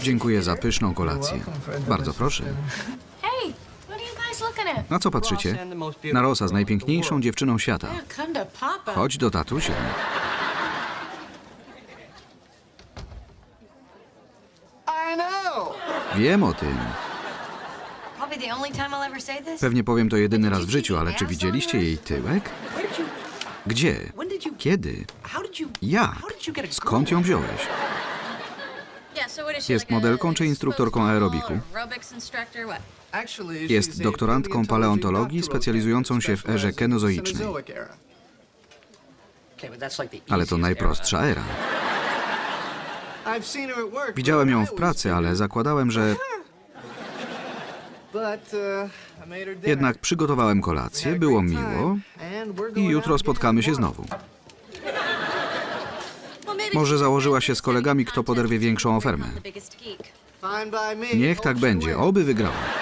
Dziękuję za pyszną kolację. Bardzo proszę. Na co patrzycie? Na Rosa z najpiękniejszą dziewczyną świata. Chodź do tatusia. Wiem o tym. Pewnie powiem to jedyny raz w życiu, ale czy widzieliście jej tyłek? Gdzie? Kiedy? Jak? Skąd ją wziąłeś? Jest modelką czy instruktorką aerobiku? Jest doktorantką paleontologii specjalizującą się w erze kenozoicznej. Ale to najprostsza era. Widziałem ją w pracy, ale zakładałem, że uh, jednak przygotowałem kolację, było miło i jutro spotkamy się znowu. Może założyła się z kolegami, kto poderwie większą ofermę. Niech tak będzie, oby wygrała.